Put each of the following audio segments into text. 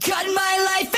Cut my life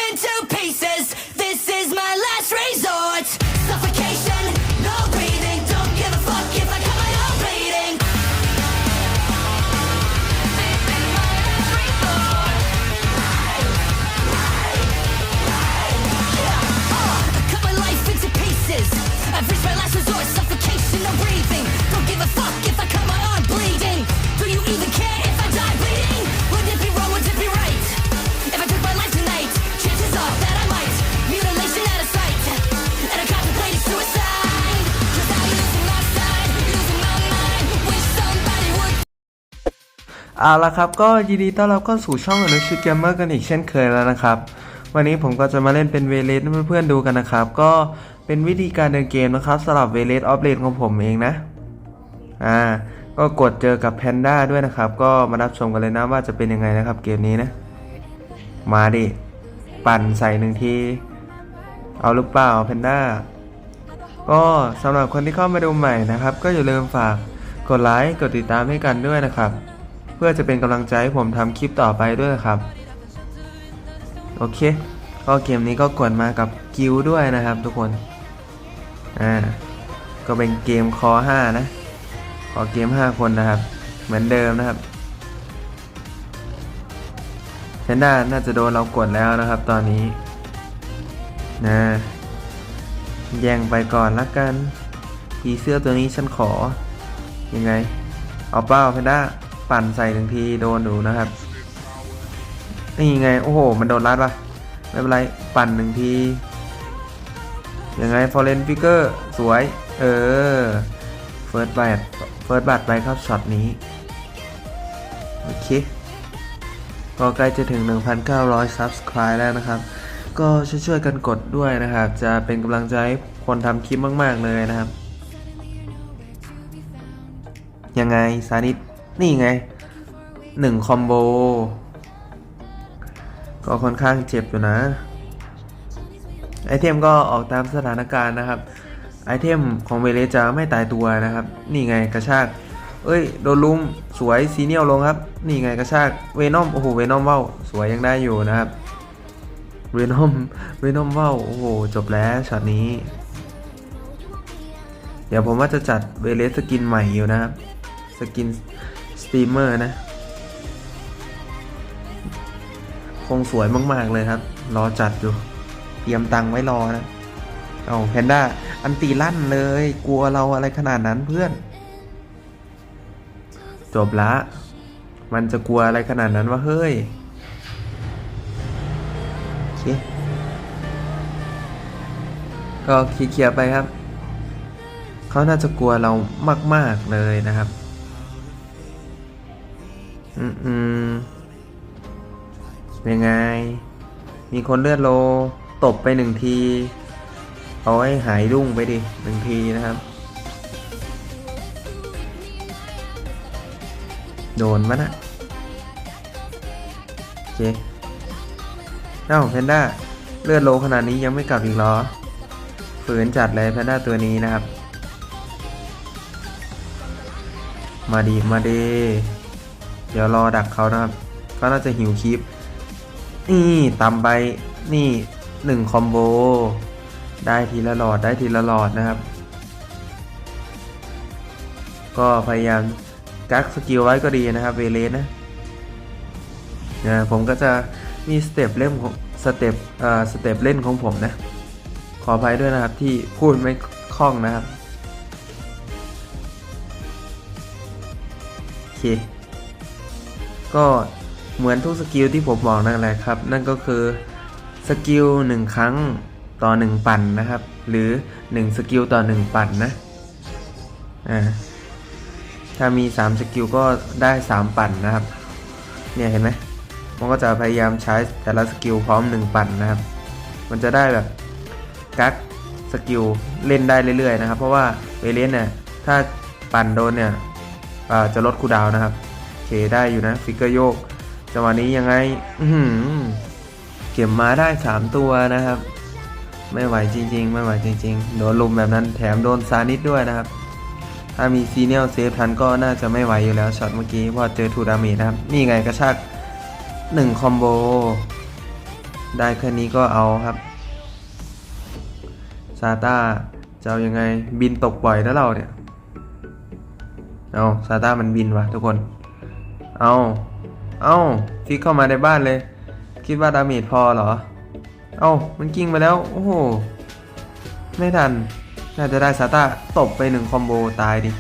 เอาละครับก็ยินดีต้อนรับเข้าสู่ช่องอนุชิตเกมเมอร์กันอีกเช่นเคยแล้วนะครับ วันนี้ผมก็จะมาเล่นเป็นเวเลสให้เพื่อนๆดูกันนะครับ ก็เป็นวิธีการเดินเกมนะครับสำหรับเวเลสออฟเลนของผมเองนะอ่าก็กดเจอกับแพนด้าด้วยนะครับ ก็มารับชมกันเลยนะว่าจะเป็นยังไงนะครับเกมนี้นะ มาดิ ปั่นใส่หนึ่งที เอาหรือเปล่าแพนด้าก็สำหรับคนที่เข้ามาดูใหม่นะครับ ก็อย่าลืมฝากกดไลค์กดติดตามให้กันด้วยนะครับ พื่อจะเป็นกำลังใจให้ผมทำคลิปต่อไปด้วยครับ โอเค ก็เกมนี้ก็กดมากับกิลด์ด้วยนะครับทุกคน อ่า ก็เป็นเกมคอ5นะ ขอเกม 5 คนนะครับ เหมือนเดิมนะครับเพนด้าน่าจะโดนเรากดแล้วนะครับตอนนี้นะแย่งไปก่อนละกันผีเสื้อตัวนี้ฉันขอ ยังไง เอาเป้าเพนด้า ปั่นใส่หนึ่งทีโดนดูนะครับ นี่ไง โอ้โห มันโดนรัดปะไม่เป็นไร ปั่นหนึ่งที ยังไงฟอร์เรนฟิกเกอร์สวย เออ เฟิร์สบัตเฟิร์สบัตไปครับช็อตนี้ โอเค ก็ใกล้จะถึง 1,900 Subscribe แล้วนะครับ ก็ช่วยๆกันกดด้วยนะครับ จะเป็นกำลังใจให้คนทำคลิปมาก ๆ เลยนะครับ ยังไงซานิด นี่ไงหนึ่งคอมโบ ก็ค่อนข้างเจ็บอยู่นะ ไอเทมก็ออกตามสถานการณ์นะครับ ไอเทมของเวเลจะไม่ตายตัวนะครับ นี่ไงกระชาก เอ้ย โดนลุมสวยซีเนียลลงครับ นี่ไงกระชากเวนอมโอ้โหเวนอมเว้าสวยยังได้อยู่นะครับเวนอมเวนอมเว้าโอ้โหจบแล้วช็อตนี้ เดี๋ยวผมว่าจะจัดเวเลสสกินใหม่อยู่นะครับสกิน สตรีมเมอร์นะ คงสวยมากๆเลยครับ รอจัดอยู่ เตรียมตังค์ไว้รอนะ เอาแพนด้า อันตีลั่นเลย กลัวเราอะไรขนาดนั้นเพื่อน จบละ มันจะกลัวอะไรขนาดนั้นวะเฮ้ยโอเคก็เคลียร์ไปครับ เขาน่าจะกลัวเรามาก ๆ เลยนะครับ อืมอืมยังไง มีคนเลือดโล ตบไปหนึ่งที เอาให้หายรุ่งไปดิหนึ่งทีนะครับ โดนมะนะโอเคเอ้าแพนด้า เลือดโลขนาดนี้ยังไม่กลับอีกเหรอ ฝืนจัดเลยแพนด้าตัวนี้นะครับ มาดีมาดี เดี๋ยวรอดักเขานะครับเขาน่าจะหิวคลิป นี่ตำไปนี่หนึ่งคอมโบ ได้ทีละหลอดได้ทีละหลอดนะครับ ก็พยายามกักสกิลไว้ก็ดีนะครับเวเลสนะนะผมก็จะมีสเต็ปเล่นของสเต็ปเอ่อสเต็ปเล่นของผมนะ ขออภัยด้วยนะครับที่พูดไม่คล่องนะครับโอเค ก็เหมือนทุกสกิลที่ผมบอกนั่นแหละครับ นั่นก็คือสกิลหนึ่งครั้งต่อหนึ่งปั่นนะครับ หรือหนึ่งสกิลต่อหนึ่งปั่นนะอ่าถ้ามี 3 สกิลก็ได้ 3 ปั่นนะครับ เนี่ยเห็นไหมมันก็จะพยายามใช้แต่ละสกิลพร้อม 1 ปั่นนะครับ มันจะได้แบบกักสกิลเล่นได้เรื่อยๆนะครับ เพราะว่าเวเลนเนี่ยถ้าปั่นโดนเนี่ยจะลดคูดาวนะครับ เคได้อยู่นะฟิกเกอร์โยกจังหวะนี้ยังไงเก็บมาได้ 3 ตัวนะครับ ไม่ไหวจริง ๆ ไม่ไหวจริง ๆ โดนลุมแบบนั้นแถมโดนซานิดด้วยนะครับ ถ้ามีซีเนียลเซฟทันก็น่าจะไม่ไหวอยู่แล้วช็อตเมื่อกี้เพราะเจอทูดามจนะครับ นี่ไงกระชาก1คอมโบได้แค่นี้ก็เอาครับซาต้าจะเอายังไงบินตกบ่อยนะเราเนี่ย เอาซาต้ามันบินวะทุกคน เอาเอาฟิกเข้ามาในบ้านเลย คิดว่าดาเมจพอเหรอ เอามันกิ้งไปแล้ว โอ้โห ไม่ทัน น่าจะได้ซาต้าตบไปหนึ่งคอมโบตายดิ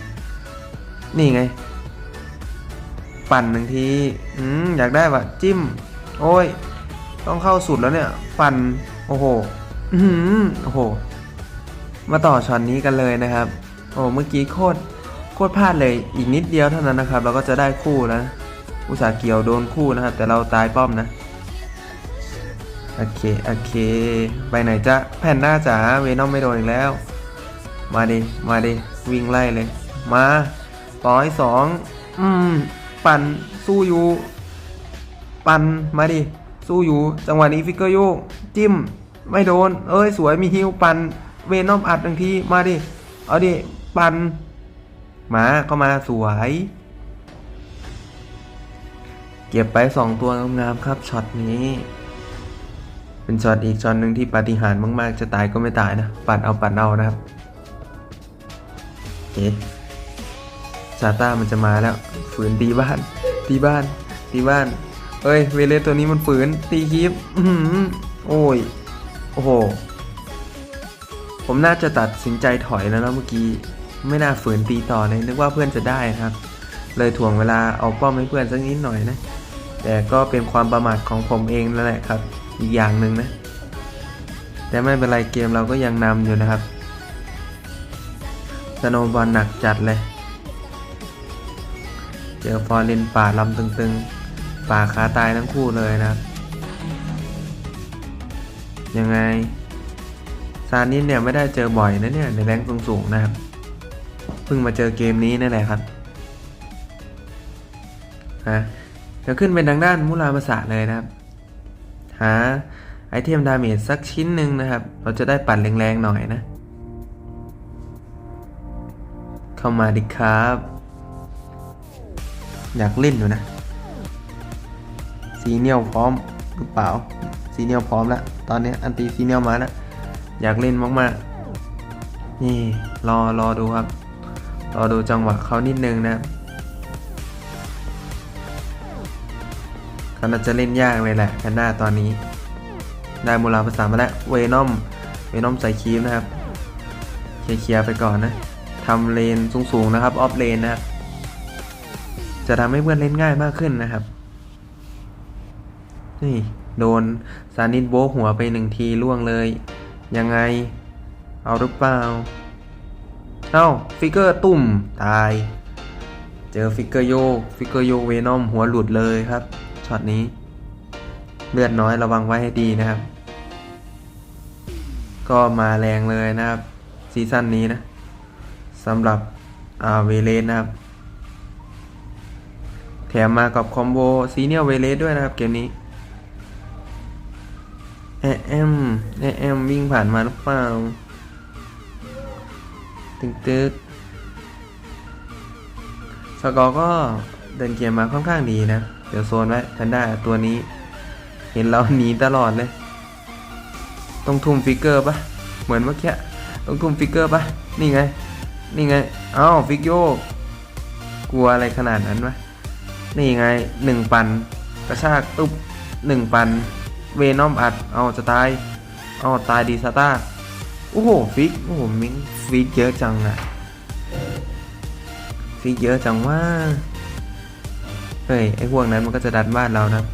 นี่ไง ปั่นหนึ่งทีอืมอยากได้วะจิ้ม โอ้ย ต้องเข้าสุดแล้วเนี่ย ปั่น โอ้โห อือหือโอ้โห มาต่อช็อตนี้กันเลยนะครับ โอ้เมื่อกี้โคตรโคตรพลาดเลย อีกนิดเดียวเท่านั้นนะครับ เราก็จะได้คู่แล้ว อุตสาห์เกี่ยวโดนคู่นะครับ แต่เราตายป้อมนะ โอเค โอเค ไปไหนจะแผ่นหน้าจ๋าเวนอมไม่โดนอีกแล้ว มาดิ มาดิ วิ่งไล่เลย มาร้อยสองอืม ปั่น สู้อยู่ ปั่น มาดิ สู้อยู่ จังหวะนี้ฟิกเกอร์โยก จิ้ม ไม่โดน เอ้ย สวย มีฮิวปั่น เวนอมอัดหนึ่งที มาดิ เอาดิ ปั่น มา เข้ามา สวย เก็บไปสองตัวงามๆครับช็อตนี้ เป็นช็อตอีกช็อตหนึ่งที่ปาฏิหาริย์มาก ๆ จะตายก็ไม่ตายนะ ปัดเอาปัดเอานะครับโอเคซาต้ามันจะมาแล้ว ฝืนตีบ้าน ตีบ้าน ตีบ้านเอ้ยเวเลสตัวนี้มันฝืน ตีคลิปอื้อหือโอ้ย โอ้โห ผมน่าจะตัดสินใจถอยแล้วนะเมื่อกี้ ไม่น่าฝืนตีต่อเลยนึกว่าเพื่อนจะได้นะครับ เลยถ่วงเวลาเอาป้อมให้เพื่อนสักนิดหน่อยนะ แต่ก็เป็นความประมาทของผมเองนั่นแหละครับ อีกอย่างหนึ่งนะ แต่ไม่เป็นไรเกมเราก็ยังนำอยู่นะครับสโนบอลหนักจัดเลย เจอฟอร์เรนป่าลำตึงๆ ป่าขาตายทั้งคู่เลยนะครับ ยังไง ซานิสเนี่ยไม่ได้เจอบ่อยนะเนี่ย ในแรงสูงๆนะครับ เพิ่งมาเจอเกมนี้นั่นแหละครับ ฮะ เดี๋ยวขึ้นเป็นทางด้านมุรามาสะเลยนะครับ หาไอเทมดาเมจสักชิ้นหนึ่งนะครับ เราจะได้ปั่นแรงๆหน่อยนะ เข้ามาดิครับ อยากเล่นอยู่นะ ซีเนียลพร้อมหรือเปล่า ซีเนียลพร้อมแล้ว ตอนนี้อันตีซีเนียลมาแล้ว อยากเล่นมากๆ นี่รอรอดูครับ รอดูจังหวะเขานิดนึงนะครับ เขาน่าจะเล่นยากเลยแหละแพนด้าตอนนี้ ได้มูลาภาษามาแล้วเวนอมเวนอมใส่คีฟนะครับเคลียร์ไปก่อนนะทำเลนสูงๆนะครับออฟเลนนะครับจะทำให้เพื่อนเล่นง่ายมากขึ้นนะครับ นี่โดนซานิดโบหัวไปหนึ่งทีล่วงเลย ยังไง เอาหรือเปล่า เอ้า ฟิกเกอร์ตุ่ม ตาย เจอฟิกเกอร์โยก ฟิกเกอร์โยกเวนอมหัวหลุดเลยครับ ช็อตนี้ เลือดน้อยระวังไว้ให้ดีนะครับ ก็มาแรงเลยนะครับ ซีซั่นนี้นะสำหรับอาเวเลสนะครับ แถมมากับคอมโบซีเนียเวเลสด้วยนะครับเกมนี้แอมแอมวิ่งผ่านมาหรือเปล่า ตึกตึกสกอร์ก็เดินเกมมาค่อนข้างดีนะ ดี๋ยวโซนไว้แพนด้าตัวนี้ เห็นเราหนีตลอดเลย ต้องทุ่มฟิกเกอร์ปะเหมือนเมื่อกี้ต้องทุ่มฟิกเกอร์ปะนี่ไง นี่ไงอ้าฟิกโยกกลัวอะไรขนาดนั้นวะนี่ไงหนึ่งปัน กระชากตุ๊บหนึ่งปัน เวนอมอัด เอาจะตายเอาตายดีซาต้าโอ้โหฟิกโอ้โหมิงฟิกเยอะจังอะฟิกเยอะจังว่า เฮ้ย ไอ้พวกนั้นมันก็จะดันบ้านเรานะ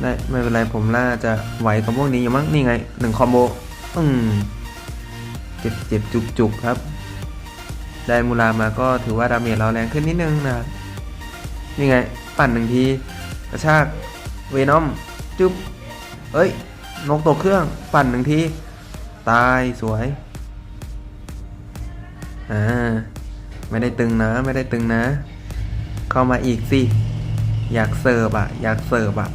ได้ไม่เป็นไรผมน่าจะไหวกับพวกนี้อยู่มั้งนี่ไงหนึ่งคอมโบอืมเจ็บเจ็บจุกจุกครับ ได้มูลามาก็ถือว่าดาเมจเราแรงขึ้นนิดนึงนะนี่ไง ปั่นหนึ่งทีกระชากเวนอมจุ๊บเอ้ยนกตกเครื่องปั่นหนึ่งที ตายสวยอ่าไม่ได้ตึงนะ ไม่ได้ตึงนะ เข้ามาอีกสิ อยากเสิร์ฟอะอยากเสิร์ฟอะ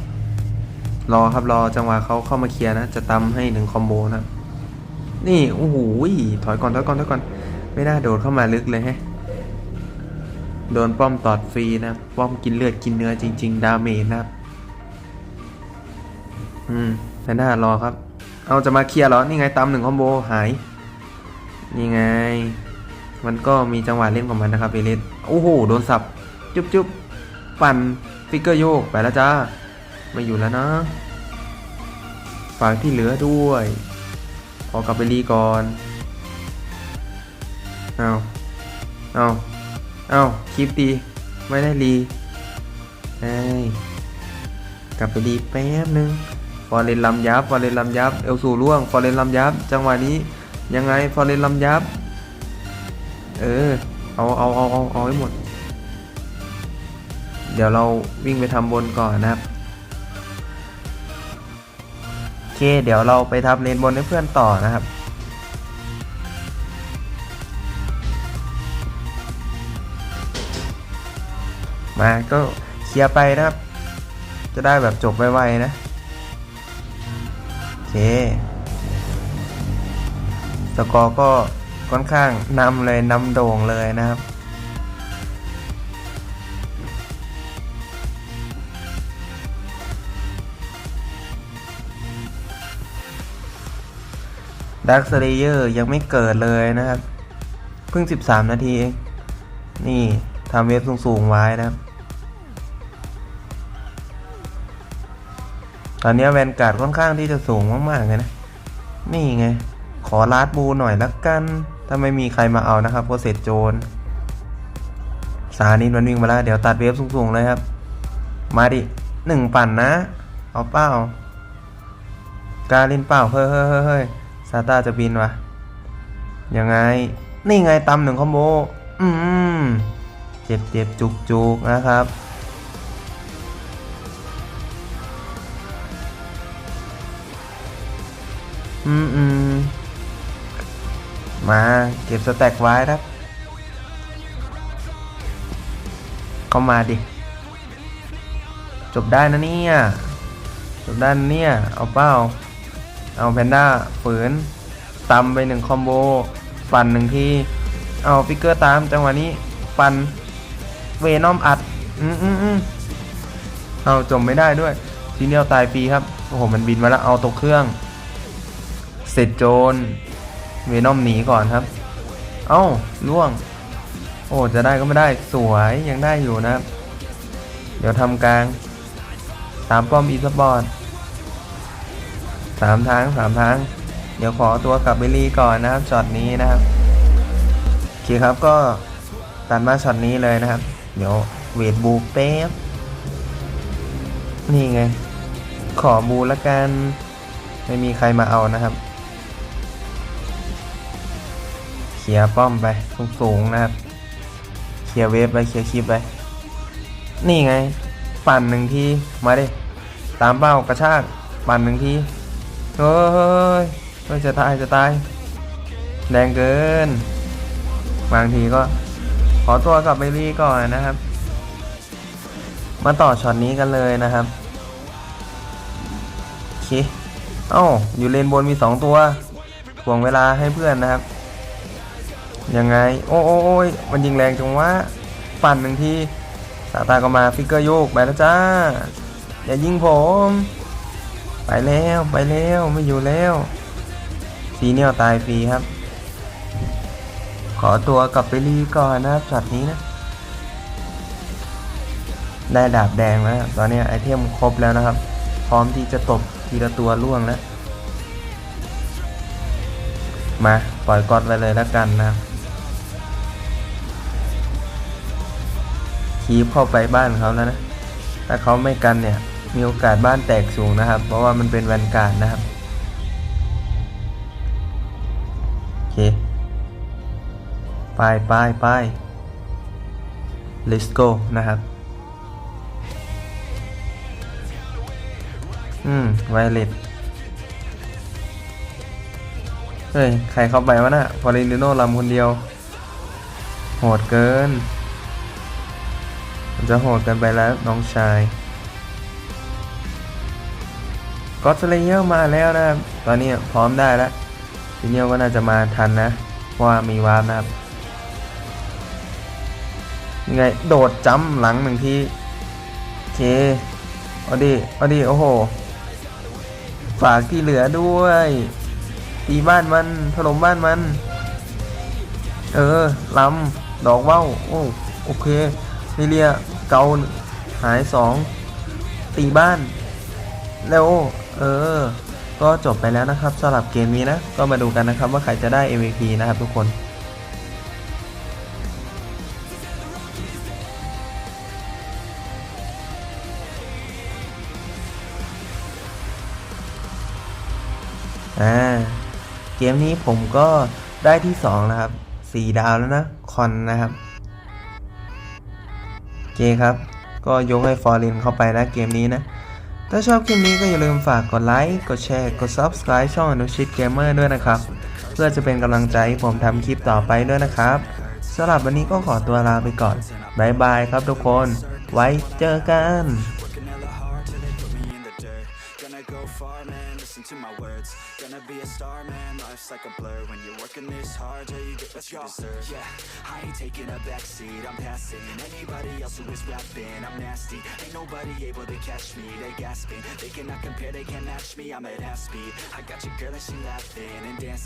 รอครับรอจังหวะเขาเข้ามาเคลียร์นะ จะตำให้หนึ่งคอมโบนะ นี่โอ้โหถอยก่อนถอยก่อนถอยก่อน ไม่น่าโดดเข้ามาลึกเลยแฮะ โดนป้อมตอดฟรีนะ ป้อมกินเลือดกินเนื้อจริง ๆ ดาเมจนะครับ อืมแพนด้ารอครับ เอาจะมาเคลียร์เหรอ นี่ไงตาหนึ่งคอมโบหาย นี่ไง มันก็มีจังหวะเล่นของมันนะครับเอเลสโอ้โห โดนสับ จุ๊บจุ๊บปั่นฟิกเกอร์โยกไปแล้วจ้า ไม่อยู่แล้วนะฝากที่เหลือด้วย ขอกลับไปรีก่อน เอาเอาเอาคลิปดีไม่ได้รีเอ้กลับไปดีแป๊บนึงฟอร์เรนลำยับฟอร์เรนลำยับ เอลสูร่วง ฟอร์เรนลำยับ จังหวะนี้ยังไง ฟอร์เรนลำยับ เออ เอาเอาเอาเอาเอาให้หมด เดี๋ยวเราวิ่งไปทำบนก่อนนะครับโอเค เดี๋ยวเราไปทำเลนบนให้เพื่อนต่อนะครับมาก็เคลียร์ไปนะครับ จะได้แบบจบไวๆนะ โอเค สกอร์ก็ค่อนข้างนำเลยนำโด่งเลยนะครับ ดักสเลเยอร์ยังไม่เกิดเลยนะครับ เพิ่ง 13 นาทีเอง นี่ทำเวฟสูง ๆ ไว้นะครับ ตอนนี้แวนการ์ดค่อนข้างที่จะสูงมาก ๆ เลยนะ นี่ไง ขอลาดบูหน่อยละกัน ถ้าไม่มีใครมาเอานะครับก็เสร็จโจร สานินมันวิ่งมาแล้ว เดี๋ยวตัดเวฟสูง ๆ เลยครับ มาดิหนึ่งปั่นนะ เอาเป้า กาเล่นเป้าเฮ้ยเฮ้ยเฮ้ย ซาต้าจะบินวะยังไง นี่ไงตำหนึ่งคอมโบอืมเจ็บเจ็บจุกจุกนะครับ อืมอืมมาเก็บสแต็กไว้ครับ เข้ามาดิ จบได้นะเนี่ย จบได้นะเนี่ย เอาเป้า เอาแพนด้าฝืนตำไปหนึ่งคอมโบฟันหนึ่งทีเอาฟิกเกอร์ตามจังหวะนี้ฟันเวนอมอัด อืมอืมอืมเอาจมไม่ได้ด้วย ทีเดียวตายฟรีครับ โอ้โห มันบินมาแล้ว เอาตกเครื่อง เสร็จโจรเวนอมหนีก่อนครับ เอ้าล่วง โอ้จะได้ก็ไม่ได้สวยยังได้อยู่นะครับ เดี๋ยวทำกลาง ตามป้อมอีสปอร์ต สามทางสามทาง เดี๋ยวขอตัวกลับไปรีก่อนนะครับช็อตนี้นะครับโอเคครับก็ตัดมาช็อตนี้เลยนะครับ เดี๋ยวเวทบูเป๊บนี่ไง ขอบูละกัน ไม่มีใครมาเอานะครับเคลียร์ป้อมไปสูงๆนะครับเคลียร์เวฟไปเคลียร์คลิปไปนี่ไง ปั่นหนึ่งทีมาดิตามเป้ากระชากปั่นหนึ่งที เฮ้ยจะตายจะตายแรงเกิน บางทีก็ขอตัวกลับไปรีก่อนนะครับ มาต่อช็อตนี้กันเลยนะครับโอเคเอ้าอยู่เลนบนมีสองตัวถ่วงเวลาให้เพื่อนนะครับ ยังไง โอ้โอ้โอ้ยมันยิงแรงจังวะปั่นหนึ่งทีสาตาก็มาฟิกเกอร์โยกไปแล้วจ้า อย่ายิงผม ไปแล้วไปแล้วไม่อยู่แล้วซีเนียลตายฟรีครับ ขอตัวกลับไปรีก่อนนะครับช็อตนี้นะ ได้ดาบแดงแล้วตอนนี้ไอเทมครบแล้วนะครับ พร้อมที่จะตบทีละตัวล่วงแล้ว มาปล่อยกอดไปเลยแล้วกันนะคีบเข้าไปบ้านเขาแล้วนะ ถ้าเขาไม่กันเนี่ย มีโอกาสบ้านแตกสูงนะครับ เพราะว่ามันเป็นแวนการ์ดนะครับ โอเค ไปไปไป let's go นะครับ อืม ไวเลตเฮ้ย ใครเข้าไปวะน่ะฟอรินโนลำคนเดียว โหดเกิน มันจะโหดกันไปแล้วน้องชาย ก็สเลเยอร์มาแล้วนะครับตอนนี้พร้อมได้แล้วทีเนียก็น่าจะมาทันนะเพราะว่ามีวาร์ปนะครับยังไงโดดจ้ำหลังหนึ่งทีโอเคเอาดิเอาดิโอ้โห ฝากที่เหลือด้วยตีบ้านมันถล่มบ้านมัน เออลำดอกว่าวโอ้โอเคลิเลียเกาหายสองตีบ้านแล้ว เออ ก็จบไปแล้วนะครับสำหรับเกมนี้นะ ก็มาดูกันนะครับว่าใครจะได้ MVP นะครับทุกคนอ่าเกมนี้ผมก็ได้ที่สองนะครับสี่ดาวแล้วนะ คอนนะครับโอเคครับ ก็ยกให้ฟอร์เรนเข้าไปนะเกมนี้นะ ถ้าชอบคลิปนี้ก็อย่าลืมฝากกดไลค์ กดแชร์ กด Subscribe ช่องอนุชิตเกมเมอร์ด้วยนะครับ เพื่อจะเป็นกำลังใจให้ผมทำคลิปต่อไปด้วยนะครับสำหรับวันนี้ก็ขอตัวลาไปก่อนบายบายครับทุกคน ไว้เจอกัน to my words. Gonna be a star, man, life's like a blur. When you're working this hard, till you get what you deserve. Yeah, I ain't taking a backseat, I'm passing. Anybody else who is rapping, I'm nasty. Ain't nobody able to catch me, they gasping. They cannot compare, they can't match me, I'm at half speed. I got your girl and she laughing and dancing.